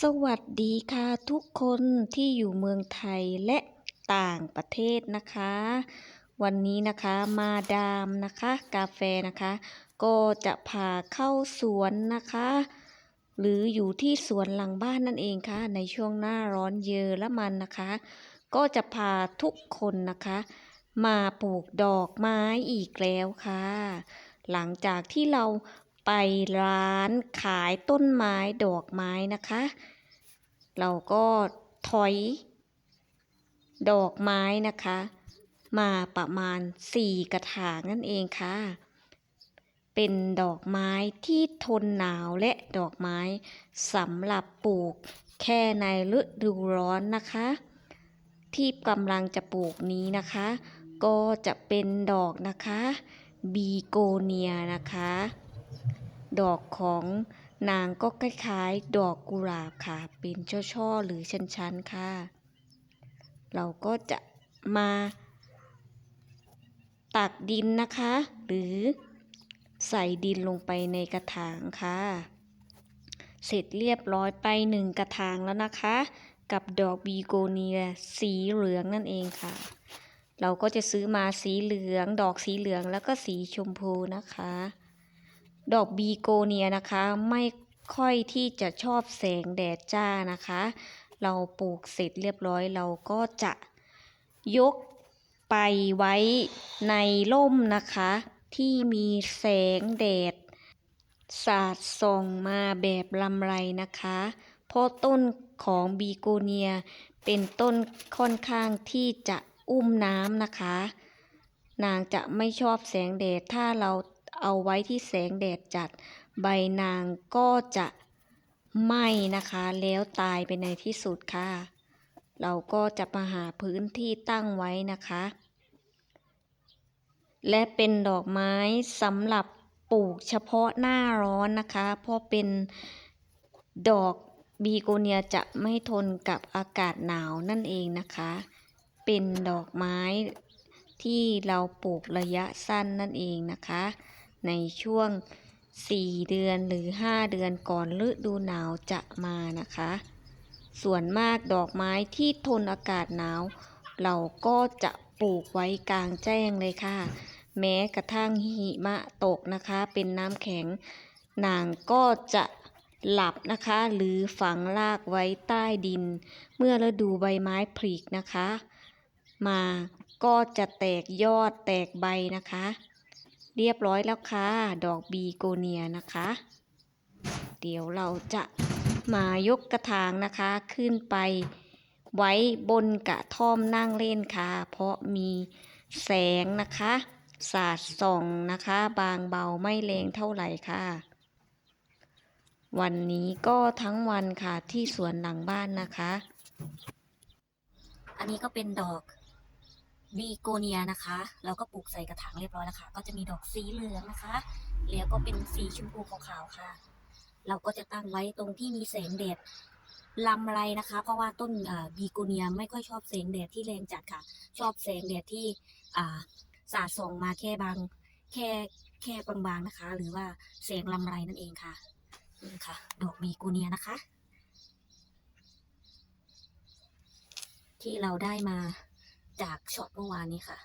สวัสดีค่ะทุกคนที่อยู่เมืองไทยและต่างประเทศนะคะ วันนี้นะคะมาดามนะคะ กาแฟนะคะ ก็จะพาเข้าสวนนะคะ หรืออยู่ที่สวนหลังบ้านนั่นเองค่ะ ในช่วงหน้าร้อนเยอละมันนะคะ ก็จะพาทุกคนนะคะ มาปลูกดอกไม้อีกแล้วค่ะ หลังจากที่เรา ไปร้านขายต้นไม้ดอกไม้นะคะ เราก็ถอย ดอกไม้นะคะ มาประมาณ 4 กระถางนั่นเองค่ะ เป็นดอกไม้ที่ทนหนาวและดอกไม้สำหรับปลูกแค่ในฤดูร้อนนะคะ ที่กำลังจะปลูกนี้นะคะ ก็จะเป็นดอกนะคะ บีโกเนียนะคะ ดอกของนางก็คล้ายๆ ดอกกุหลาบค่ะ เป็นช่อๆหรือชั้นๆค่ะ เราก็จะมาตักดินนะคะ หรือใส่ดินลงไปในกระถางค่ะ เสร็จเรียบร้อยไปหนึ่งกระถางแล้วนะคะ กับดอกบีโกเนียสีเหลืองนั่นเองค่ะ เราก็จะซื้อมาสีเหลือง ดอกสีเหลืองแล้วก็สีชมพูนะคะ ดอกบีโกเนียนะคะ ไม่ค่อยที่จะชอบแสงแดดจ้านะคะ เราปลูกเสร็จเรียบร้อยเราก็จะยกไปไว้ในร่มนะคะ ที่มีแสงแดด สาดส่องมาแบบลำไรนะคะ เพราะต้นของบีโกเนีย เป็นต้นค่อนข้างที่จะอุ้มน้ำนะคะ นางจะไม่ชอบแสงแดดถ้าเรา เอาไว้ที่แสงแดดจัด ใบนางก็จะไหม้นะคะ แล้วตายไปในที่สุดค่ะ เราก็จะมาหาพื้นที่ตั้งไว้นะคะ และเป็นดอกไม้สำหรับปลูกเฉพาะหน้าร้อนนะคะ เพราะเป็นดอกบีโกเนียจะไม่ทนกับอากาศหนาวนั่นเองนะคะ เป็นดอกไม้ที่เราปลูกระยะสั้นนั่นเองนะคะ ในช่วง 4 เดือนหรือ 5 เดือนก่อนฤดูหนาวจะมานะคะ ส่วนมากดอกไม้ที่ทนอากาศหนาว เราก็จะปลูกไว้กลางแจ้งเลยค่ะ แม้กระทั่งหิมะตกนะคะ เป็นน้ำแข็งนางก็จะหลับนะคะ หรือฝังรากไว้ใต้ดิน เมื่อฤดูใบไม้ผลินะคะ มาก็จะแตกยอดแตกใบนะคะ เรียบร้อยแล้วค่ะ ดอกบีโกเนียนะคะ เดี๋ยวเราจะมายกกระถางนะคะ ขึ้นไปไว้บนกระท่อมนั่งเล่นค่ะ เพราะมีแสงนะคะ สาดส่องนะคะ บางเบาไม่แรงเท่าไหร่ค่ะ วันนี้ก็ทั้งวันค่ะที่สวนหลังบ้านนะคะ อันนี้ก็เป็นดอก บีโกเนียนะคะ เราก็ปลูกใส่กระถางเรียบร้อยแล้วค่ะ ก็จะมีดอกสีเหลืองนะคะ แล้วก็เป็นสีชมพูขาวๆค่ะ เราก็จะตั้งไว้ตรงที่มีแสงแดดลำไรนะคะ เพราะว่าต้นบีโกเนียไม่ค่อยชอบแสงแดดที่แรงจัดค่ะ ชอบแสงแดดที่สาดส่องมาแค่บางแค่แค่บางๆนะคะ หรือว่าแสงลำไรนั่นเองค่ะนี่ค่ะ ดอกบีโกเนียนะคะ ที่เราได้มา จากช็อตเมื่อวานนี้ค่ะ